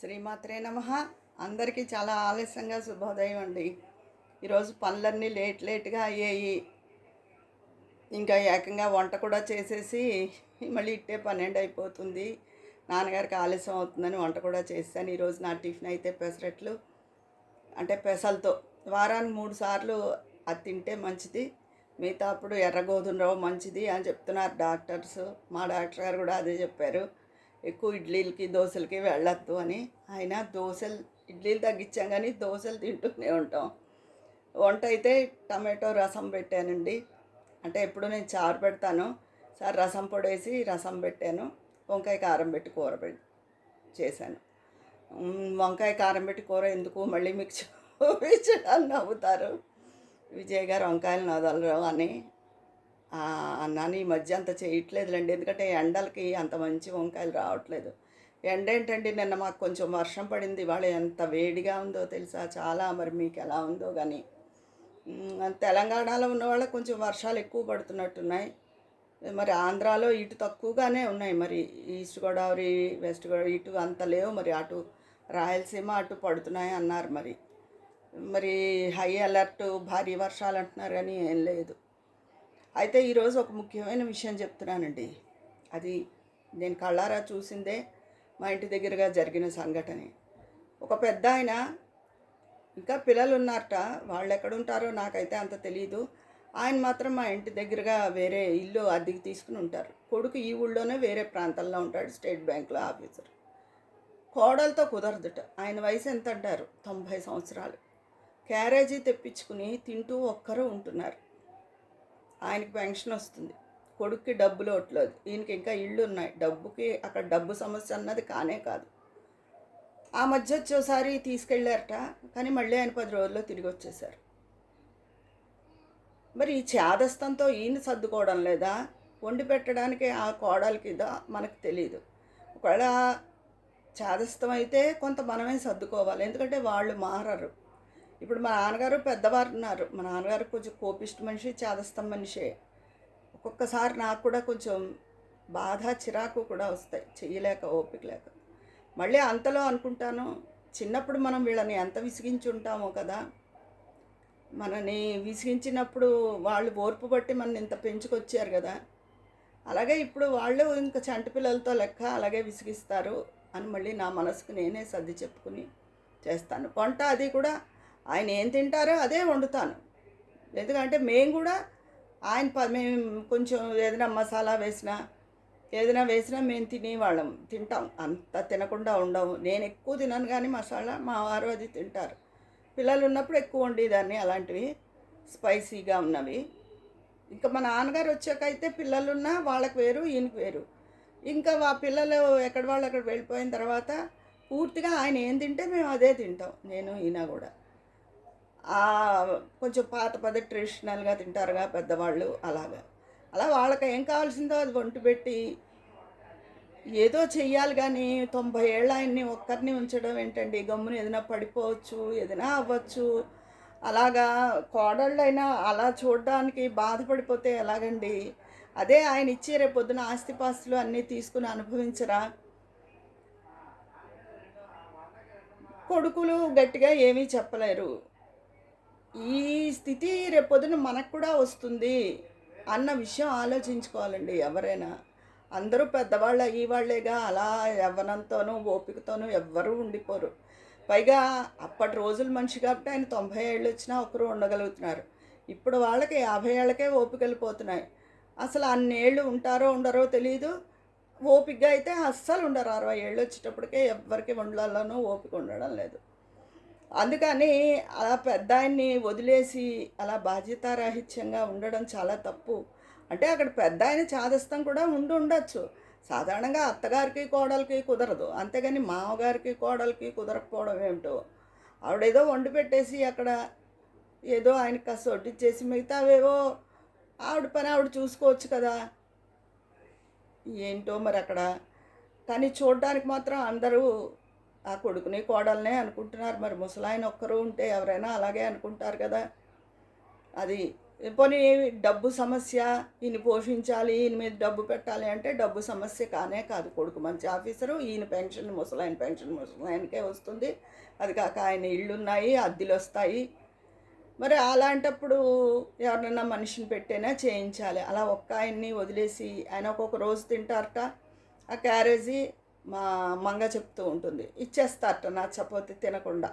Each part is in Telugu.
శ్రీమాత్రే నమ. అందరికీ చాలా ఆలస్యంగా శుభోదయం అండి. ఈరోజు పనులన్నీ లేట్ లేట్గా అయ్యాయి. ఇంకా ఏకంగా వంట కూడా చేసేసి మళ్ళీ ఇట్టే పన్నెండు అయిపోతుంది. నాన్నగారికి ఆలస్యం అవుతుందని వంట కూడా చేశాను. ఈరోజు నా టిఫిన్ అయితే పెసరట్లు అంటే పెసలతో. వారానికి మూడు సార్లు అది తింటే మంచిది. మిగతా అప్పుడు ఎర్ర గోధుమ రవ్వ మంచిది అని చెప్తున్నారు డాక్టర్స్. మా డాక్టర్ గారు కూడా అదే చెప్పారు. ఎక్కువ ఇడ్లీలకి దోశలకి వెళ్ళొద్దు అని ఆయన దోశలు ఇడ్లీలు తగ్గించాం కానీ దోశలు తింటూనే ఉంటాం. వంట అయితే టమాటో రసం పెట్టానండి. అంటే ఎప్పుడు నేను చారు పెడతాను. సార్ రసం పొడేసి రసం పెట్టాను. వంకాయ కారం పెట్టి కూర పెట్టి చేశాను. వంకాయ కారం పెట్టి కూర ఎందుకు మళ్ళీ మీకు చూపించడానికి నవ్వుతారు? విజయ్ గారు వంకాయలు నదలరు అని అన్నాను ఈ మధ్య అంత చేయట్లేదులేండి. ఎందుకంటే ఎండలకి అంత మంచి వంకాయలు రావట్లేదు. ఎండ ఏంటండి నిన్న మాకు కొంచెం వర్షం పడింది. ఇవాళ ఎంత వేడిగా ఉందో తెలుసా? చాలా మరి మీకు ఎలా ఉందో కానీ తెలంగాణలో ఉన్న వాళ్ళకి కొంచెం వర్షాలు ఎక్కువ పడుతున్నట్టున్నాయి. మరి ఆంధ్రాలో ఇటు తక్కువగానే ఉన్నాయి. మరి ఈస్ట్ గోదావరి వెస్ట్ గోదావరి ఇటు అంత లేవు. మరి అటు రాయలసీమ అటు పడుతున్నాయి అన్నారు మరి. మరి హై అలర్ట్ భారీ వర్షాలు అంటున్నారు కానీ ఏం లేదు. అయితే ఈరోజు ఒక ముఖ్యమైన విషయం చెప్తున్నానండి. అది నేను కళ్ళారా చూసిందే మా ఇంటి దగ్గరగా జరిగిన సంఘటన. ఒక పెద్ద ఆయన ఇంకా పిల్లలు ఉన్నారట వాళ్ళు ఎక్కడుంటారో నాకైతే అంత తెలియదు ఆయన మాత్రం మా ఇంటి దగ్గరగా వేరే ఇల్లు అద్దెకి తీసుకుని ఉంటారు. కొడుకు ఈ ఊళ్ళోనే వేరే ప్రాంతంలో ఉంటాడు స్టేట్ బ్యాంక్లో ఆఫీసర్. కోడలతో కుదరదుట. ఆయన వయసు ఎంత అంటారు తొంభై సంవత్సరాలు. క్యారేజీ తెప్పించుకుని తింటూ ఒక్కరు ఉంటున్నారు. ఆయనకి పెన్షన్ వస్తుంది. కొడుక్కి డబ్బులు ఒట్లేదు ఈయనకి ఇంకా ఇళ్ళు ఉన్నాయి. డబ్బుకి అక్కడ డబ్బు సమస్య అన్నది కానే కాదు. ఆ మధ్య వచ్చేసారి తీసుకెళ్ళారట. కానీ మళ్ళీ ఆయన పది రోజుల్లో తిరిగి వచ్చేసారు. మరి ఈ చేదస్తంతో ఈయన సర్దుకోవడం లేదా? వండి పెట్టడానికి ఆ కోడలికి ఇదో? మనకు తెలియదు ఒకవేళ చేదస్తం అయితే కొంత మనమే సర్దుకోవాలి. ఎందుకంటే వాళ్ళు మారరు. ఇప్పుడు మా నాన్నగారు పెద్దవారు ఉన్నారు. మా నాన్నగారు కొంచెం కోపిష్టి మనిషి చేదస్తం మనిషే. ఒక్కొక్కసారి నాకు కూడా కొంచెం బాధ చిరాకు కూడా వస్తాయి. చెయ్యలేక ఓపిక లేక. మళ్ళీ అంతలో అనుకుంటాను చిన్నప్పుడు మనం వీళ్ళని ఎంత విసిగించి ఉంటామో కదా. మనని విసిగించినప్పుడు వాళ్ళు ఓర్పు బట్టి మన ఇంత పెంచుకొచ్చారు కదా. అలాగే ఇప్పుడు వాళ్ళు ఇంకా చంటి పిల్లలతో లెక్క అలాగే విసిగిస్తారు అని మళ్ళీ నా మనసుకు నేనే సర్ది చెప్పుకుని చేస్తాను. వంట అది కూడా ఆయన ఏం తింటారో అదే వండుతాను. ఎందుకంటే మేము కూడా ఆయన ప- మేము కొంచెం ఏదైనా మసాలా వేసినా ఏదైనా వేసినా మేము తినేవాళ్ళం తింటాం. అంత తినకుండా ఉండము నేను ఎక్కువ తినను కానీ మసాలా మా వారు అది తింటారు. పిల్లలు ఉన్నప్పుడు ఎక్కువ వండేదాన్ని అలాంటివి స్పైసీగా ఉన్నవి. ఇంకా మా నాన్నగారు వచ్చాక అయితే పిల్లలున్నా వాళ్ళకి వేరు ఈయనకి వేరు. ఇంకా మా పిల్లలు ఎక్కడ వాళ్ళు అక్కడ వెళ్ళిపోయిన తర్వాత పూర్తిగా ఆయన ఏం తింటే మేము అదే తింటాం నేను ఈయన కూడా. కొంచెం పాత పద ట్రెడిషనల్గా తింటారుగా పెద్దవాళ్ళు అలాగా. అలా వాళ్ళకి ఏం కావాల్సిందో అది వంటి పెట్టి ఏదో చెయ్యాలి కానీ తొంభై ఏళ్ళ ఆయన్ని ఒక్కరిని ఉంచడం ఏంటండి? గమ్మున ఏదైనా పడిపోవచ్చు ఏదైనా అవ్వచ్చు. అలాగా కోడళ్ళైనా అలా చూడడానికి బాధపడిపోతే ఎలాగండి? అదే ఆయన ఇచ్చి రేపొద్దున ఆస్తిపాస్తులు అన్నీ తీసుకుని అనుభవించరా? కొడుకులు గట్టిగా ఏమీ చెప్పలేరు. ఈ స్థితి రేపొద్దున మనకు కూడా వస్తుంది అన్న విషయం ఆలోచించుకోవాలండి ఎవరైనా. అందరూ పెద్దవాళ్ళు అయ్యి వాళ్ళేగా అలా యవ్వనంతోనూ ఓపికతోనూ ఎవ్వరూ ఉండిపోరు. పైగా అప్పటి రోజులు మనిషి కాబట్టి ఆయన తొంభై ఏళ్ళు వచ్చినా ఒకరు ఉండగలుగుతున్నారు. ఇప్పుడు వాళ్ళకి యాభై ఏళ్ళకే ఓపికలు పోతున్నాయి. అసలు అన్నేళ్ళు ఉంటారో ఉండరో తెలియదు ఓపికగా అయితే అస్సలు ఉండరు. అరవై ఏళ్ళు వచ్చేటప్పటికే ఎవ్వరికి ఉండాలనో ఓపిక ఉండడం లేదు. అందుకని అలా పెద్ద ఆయన్ని వదిలేసి అలా బాధ్యతారాహిత్యంగా ఉండడం చాలా తప్పు. అంటే అక్కడ పెద్ద ఆయన చాదస్తం కూడా ఉండి ఉండొచ్చు. సాధారణంగా అత్తగారికి కోడలికి కుదరదు. అంతేగాని మామగారికి కోడలికి కుదరకపోవడం ఏమిటో? ఆవిడేదో వండి పెట్టేసి అక్కడ ఏదో ఆయనకి కాస్త వడ్డిచ్చేసి మిగతావేవో ఆవిడ పని ఆవిడ చూసుకోవచ్చు కదా. ఏంటో మరి అక్కడ? కానీ చూడడానికి మాత్రం అందరూ ఆ కొడుకుని కోడల్నే అనుకుంటున్నారు. మరి ముసలాయన ఒక్కరు ఉంటే ఎవరైనా అలాగే అనుకుంటారు కదా. అది పోనీ డబ్బు సమస్య ఈయన పోషించాలి ఈయన మీద డబ్బు పెట్టాలి అంటే డబ్బు సమస్య కానే కాదు. కొడుకు మంచి ఆఫీసరు ఈయన పెన్షన్ ముసలాయన పెన్షన్ ముసలాయనకే వస్తుంది. అది కాక ఆయన ఇళ్ళు ఉన్నాయి అద్దెలు వస్తాయి మరి అలాంటప్పుడు ఎవరినైనా మనిషిని పెట్టైనా చేయించాలి? అలా ఒక్క ఆయన్ని వదిలేసి ఆయన ఒక్కొక్క రోజు తింటారట. ఆ క్యారేజీ మా మంగ చెప్తూ ఉంటుంది. ఇచ్చేస్తారట చపోతే తినకుండా.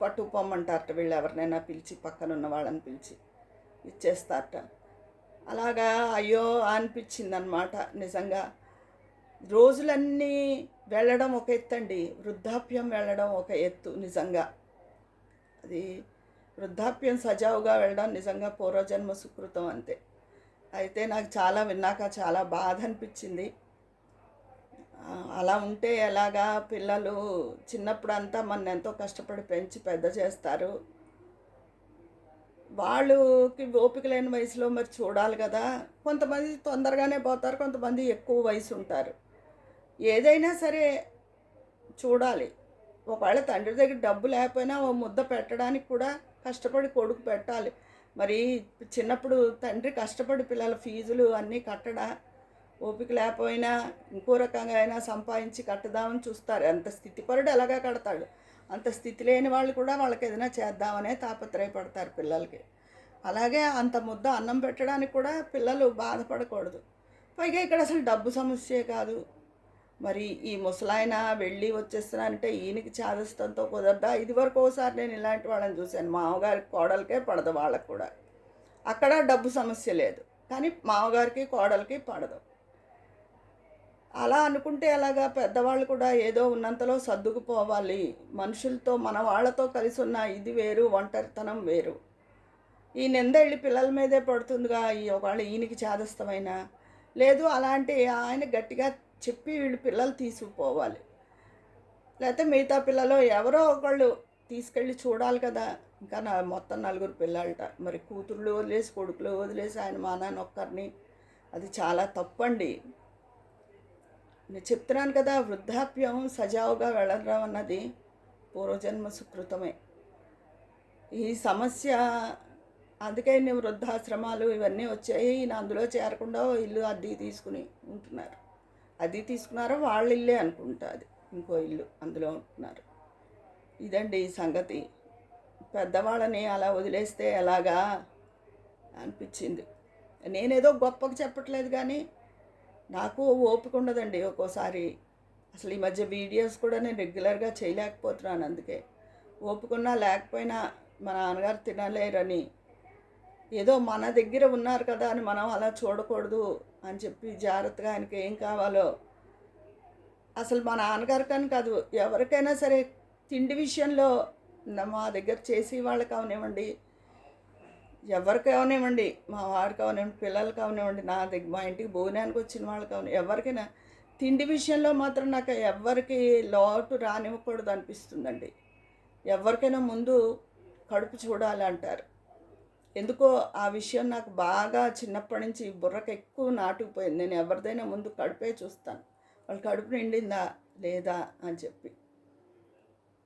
పట్టు పొమ్మంటారట వీళ్ళు ఎవరినైనా పిలిచి పక్కన ఉన్న వాళ్ళని పిలిచి. ఇచ్చేస్తారట. అలాగా అయ్యో అనిపించింది అనమాట నిజంగా. రోజులన్నీ వెళ్ళడం ఒక ఎత్తు అండి వృద్ధాప్యం వెళ్ళడం ఒక ఎత్తు నిజంగా. అది వృద్ధాప్యం సజావుగా వెళ్ళడం నిజంగా పూర్వజన్మ సుకృతం అంతే. అయితే నాకు చాలా విన్నాక చాలా బాధ అనిపించింది. అలా ఉంటే ఎలాగా? పిల్లలు చిన్నప్పుడు అంతా మన ఎంతో కష్టపడి పెంచి పెద్ద చేస్తారు. వాళ్ళకి ఓపిక లేని వయసులో మరి చూడాలి కదా? కొంతమంది తొందరగానే పోతారు కొంతమంది ఎక్కువ వయసు ఉంటారు ఏదైనా సరే చూడాలి. ఒకవేళ తండ్రి దగ్గర డబ్బు లేకపోయినా ఓ ముద్ద పెట్టడానికి కూడా కష్టపడి కొడుకు పెట్టాలి. మరి చిన్నప్పుడు తండ్రి కష్టపడి పిల్లల ఫీజులు అన్నీ కట్టడా? ఓపిక లేకపోయినా ఇంకో రకంగా అయినా సంపాదించి కట్టదామని చూస్తారు. అంత స్థితిపరుడు ఎలాగా కడతాడు? అంత స్థితి లేని వాళ్ళు కూడా వాళ్ళకి ఏదైనా చేద్దామనే తాపత్రయపడతారు పిల్లలకి. అలాగే అంత ముద్ద అన్నం పెట్టడానికి కూడా పిల్లలు బాధపడకూడదు. పైగా ఇక్కడ అసలు డబ్బు సమస్యే కాదు. మరి ఈ ముసలాయన వెళ్ళి వచ్చేస్తున్నా అంటే ఈయనకి చాదస్తంతో కుదరదా? ఇది వరకు ఒకసారి నేను ఇలాంటి వాళ్ళని చూశాను. మామగారికి కోడలకే పడదు వాళ్ళకు కూడా. అక్కడ డబ్బు సమస్య లేదు. కానీ మామగారికి కోడలకి పడదు. అలా అనుకుంటే అలాగా పెద్దవాళ్ళు కూడా ఏదో ఉన్నంతలో సర్దుకుపోవాలి. మనుషులతో మన వాళ్ళతో కలిసి ఉన్న ఇది వేరు ఒంటరితనం వేరు. ఈ నింద వెళ్ళి పిల్లల మీదే పడుతుందిగా ఈ ఒకవేళ ఈయనకి చేదస్తమైన లేదు అలాంటి ఆయన గట్టిగా చెప్పి వీళ్ళు పిల్లలు తీసుకుపోవాలి. లేకపోతే మిగతా పిల్లలు ఎవరో ఒకళ్ళు తీసుకెళ్ళి చూడాలి కదా. ఇంకా నా మొత్తం నలుగురు పిల్లలట. మరి కూతుర్లు వదిలేసి కొడుకులు వదిలేసి ఆయన మా నాన్న ఒక్కరిని. అది చాలా తప్పండి. నేను చెప్తున్నాను కదా వృద్ధాప్యం సజావుగా వెళ్ళడం అన్నది పూర్వజన్మ సుకృతమే. ఈ సమస్య అందుకే నేను వృద్ధాశ్రమాలు ఇవన్నీ వచ్చాయి ఈయన అందులో చేరకుండా ఓ ఇల్లు అద్దె తీసుకుని ఉంటున్నారు. అది తీసుకున్నారో వాళ్ళ ఇల్లే అనుకుంటా అది ఇంకో ఇల్లు అందులో ఉంటున్నారు. ఇదండి ఈ సంగతి. పెద్దవాళ్ళని అలా వదిలేస్తే ఎలాగా అనిపించింది. నేనేదో గొప్పగా చెప్పట్లేదు కానీ నాకు ఓపిక ఉండదండి ఒక్కోసారి. అసలు ఈ మధ్య వీడియోస్ కూడా నేను రెగ్యులర్గా చేయలేకపోతున్నాను అందుకే. ఓపుకున్నా లేకపోయినా మా నాన్నగారు తినలేరని. ఏదో మన దగ్గర ఉన్నారు కదా అని మనం అలా చూడకూడదు అని చెప్పి జాగ్రత్తగా ఆయనకి ఏం కావాలో. అసలు మా నాన్నగారు కానీ కాదు ఎవరికైనా సరే తిండి విషయంలో మా దగ్గర చేసి వాళ్ళకి అవనివ్వండి. ఎవరికి అవనివ్వండి మా వారికి అవనివ్వండి పిల్లలకి అవనివ్వండి నా దగ్గర మా ఇంటికి భోజనానికి వచ్చిన వాళ్ళకి అవని ఎవరికైనా తిండి విషయంలో మాత్రం నాకు ఎవరికి లోటు రానివ్వకూడదు అనిపిస్తుందండి. ఎవరికైనా ముందు కడుపు చూడాలి అంటారు. ఎందుకో ఆ విషయం నాకు బాగా చిన్నప్పటి నుంచి బుర్రకు ఎక్కువ నాటుకుపోయింది. నేను ఎవరిదైనా ముందు కడుపే చూస్తాను. వాళ్ళ కడుపు నిండిందా లేదా అని చెప్పి.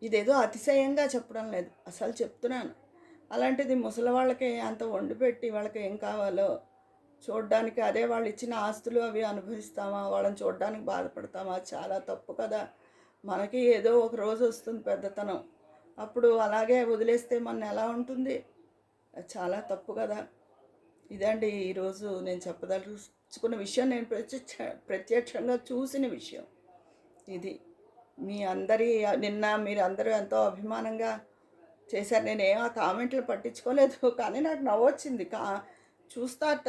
ఇదేదో అతిశయంగా చెప్పడం లేదు. అసలు చెప్తున్నాను. అలాంటిది ముసలి వాళ్ళకి అంత వండి పెట్టి వాళ్ళకి ఏం కావాలో చూడడానికి అదే వాళ్ళు ఇచ్చిన ఆస్తులు అవి అనుభవిస్తామా? వాళ్ళని చూడడానికి బాధపడతామా? చాలా తప్పు కదా. మనకి ఏదో ఒక రోజు వస్తుంది పెద్దతనం. అప్పుడు అలాగే వదిలేస్తే మన ఎలా ఉంటుంది? చాలా తప్పు కదా. ఇదండి ఈరోజు నేను చెప్పదలుచుకున్న విషయం. నేను ప్రత్యక్ష ప్రత్యక్షంగా చూసిన విషయం. ఇది మీ అందరి నిన్న మీరు అందరూ ఎంతో అభిమానంగా చేశారు. నేను ఏం ఆ కామెంట్లు పట్టించుకోలేదు. కానీ నాకు నవ్వొచ్చింది. కా చూస్తాట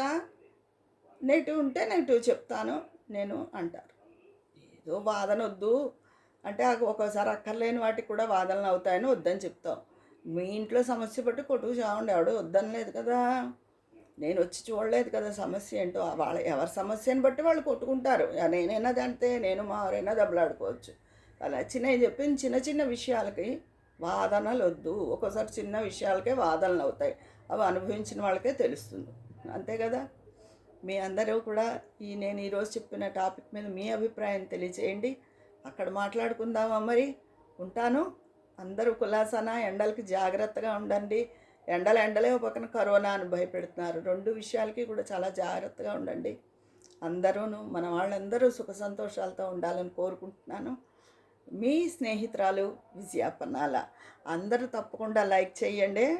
నెగిటివ్ ఉంటే నెగిటివ్ చెప్తాను. నేను అంటారు. ఏదో వాదనొద్దు అంటే నాకు ఒక్కోసారి అక్కర్లేని వాటికి కూడా వాదనలు అవుతాయని వద్దని చెప్తాం మీ ఇంట్లో సమస్య బట్టి కొట్టుకు చావండి. ఎవడు వద్దనలేదు కదా. నేను వచ్చి చూడలేదు కదా సమస్య ఏంటో. వాళ్ళ ఎవరి సమస్యని బట్టి వాళ్ళు కొట్టుకుంటారు. నేనైనా అంతే నేను మా ఎవరైనా దెబ్బలాడుకోవచ్చు. అలా చిన్న చెప్పిన చిన్న చిన్న విషయాలకి వాదనలు వద్దు ఒక్కోసారి చిన్న విషయాలకే వాదనలు అవుతాయి అవి అనుభవించిన వాళ్ళకే తెలుస్తుంది. అంతే కదా? మీ అందరూ కూడా ఈ నేను ఈరోజు చెప్పిన టాపిక్ మీద మీ అభిప్రాయం తెలియచేయండి అక్కడ మాట్లాడుకుందామా మరి? ఉంటాను. అందరూ కులాసన? ఎండలకి జాగ్రత్తగా ఉండండి. ఎండలు ఎండలే ఒక పక్కన కరోనా అని భయపెడుతున్నారు. రెండు విషయాలకి కూడా చాలా జాగ్రత్తగా ఉండండి. అందరూను మన వాళ్ళందరూ సుఖ సంతోషాలతో ఉండాలని కోరుకుంటున్నాను. మీ స్నేహితురాలు విజయాపన్నాల అందరూ తప్పకుండా లైక్ చేయండి.